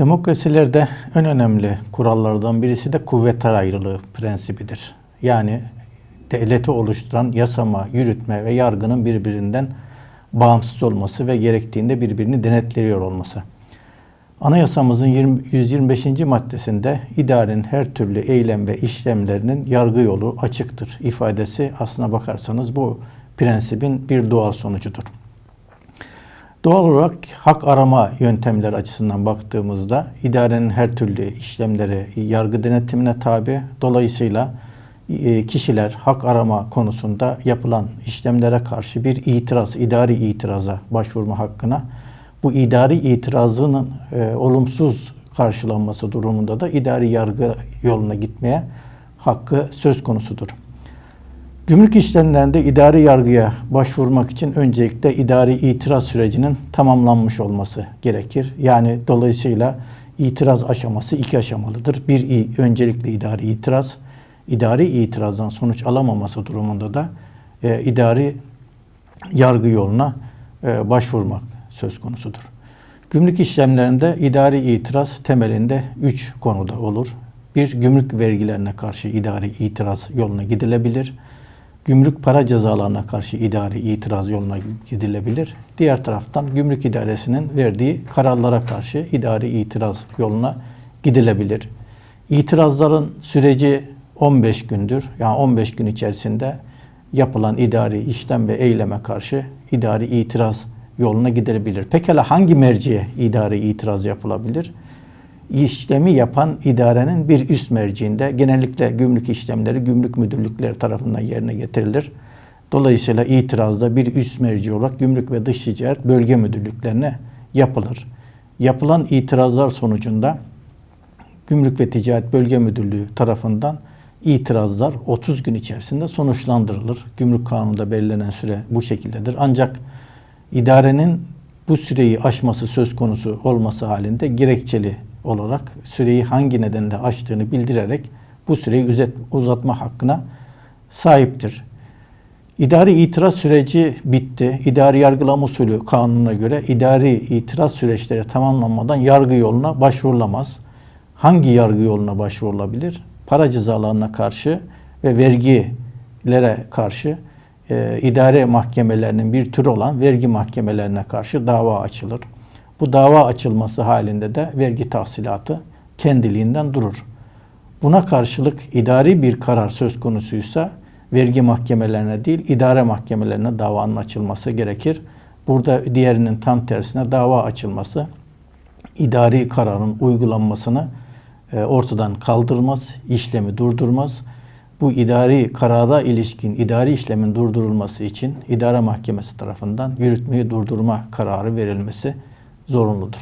Demokrasilerde en önemli kurallardan birisi de kuvvet ayrılığı prensibidir. Yani devleti oluşturan yasama, yürütme ve yargının birbirinden bağımsız olması ve gerektiğinde birbirini denetliyor olması. Anayasamızın 20 125. maddesinde idarenin her türlü eylem ve işlemlerinin yargı yolu açıktır ifadesi aslına bakarsanız bu prensibin bir doğal sonucudur. Doğal olarak hak arama yöntemleri açısından baktığımızda idarenin her türlü işlemleri yargı denetimine tabi. Dolayısıyla e, kişiler hak arama konusunda yapılan işlemlere karşı bir itiraz, idari itiraza başvurma hakkına bu idari itirazının e, olumsuz karşılanması durumunda da idari yargı yoluna gitmeye hakkı söz konusudur. Gümrük işlemlerinde idari yargıya başvurmak için öncelikle idari itiraz sürecinin tamamlanmış olması gerekir. Yani dolayısıyla itiraz aşaması iki aşamalıdır. Bir öncelikle idari itiraz, idari itirazdan sonuç alamaması durumunda da e, idari yargı yoluna e, başvurmak söz konusudur. Gümrük işlemlerinde idari itiraz temelinde üç konuda olur. Bir, gümrük vergilerine karşı idari itiraz yoluna gidilebilir gümrük para cezalarına karşı idari itiraz yoluna gidilebilir. Diğer taraftan gümrük idaresinin verdiği kararlara karşı idari itiraz yoluna gidilebilir. İtirazların süreci 15 gündür. Yani 15 gün içerisinde yapılan idari işlem ve eyleme karşı idari itiraz yoluna gidilebilir. Pekala hangi merciye idari itiraz yapılabilir? İşlemi yapan idarenin bir üst merciinde genellikle gümrük işlemleri gümrük müdürlükleri tarafından yerine getirilir. Dolayısıyla itirazda bir üst merci olarak gümrük ve dış ticaret bölge müdürlüklerine yapılır. Yapılan itirazlar sonucunda Gümrük ve Ticaret Bölge Müdürlüğü tarafından itirazlar 30 gün içerisinde sonuçlandırılır. Gümrük Kanunu'nda belirlenen süre bu şekildedir. Ancak idarenin bu süreyi aşması söz konusu olması halinde gerekçeli olarak süreyi hangi nedenle açtığını bildirerek bu süreyi uzatma hakkına sahiptir. İdari itiraz süreci bitti. İdari yargılama usulü kanununa göre idari itiraz süreçleri tamamlanmadan yargı yoluna başvurulamaz. Hangi yargı yoluna başvurulabilir? Para cezalarına karşı ve vergilere karşı e, idare mahkemelerinin bir türü olan vergi mahkemelerine karşı dava açılır. Bu dava açılması halinde de vergi tahsilatı kendiliğinden durur. Buna karşılık idari bir karar söz konusuysa vergi mahkemelerine değil idare mahkemelerine davanın açılması gerekir. Burada diğerinin tam tersine dava açılması idari kararın uygulanmasını e, ortadan kaldırmaz, işlemi durdurmaz. Bu idari karara ilişkin idari işlemin durdurulması için idare mahkemesi tarafından yürütmeyi durdurma kararı verilmesi zorunludur.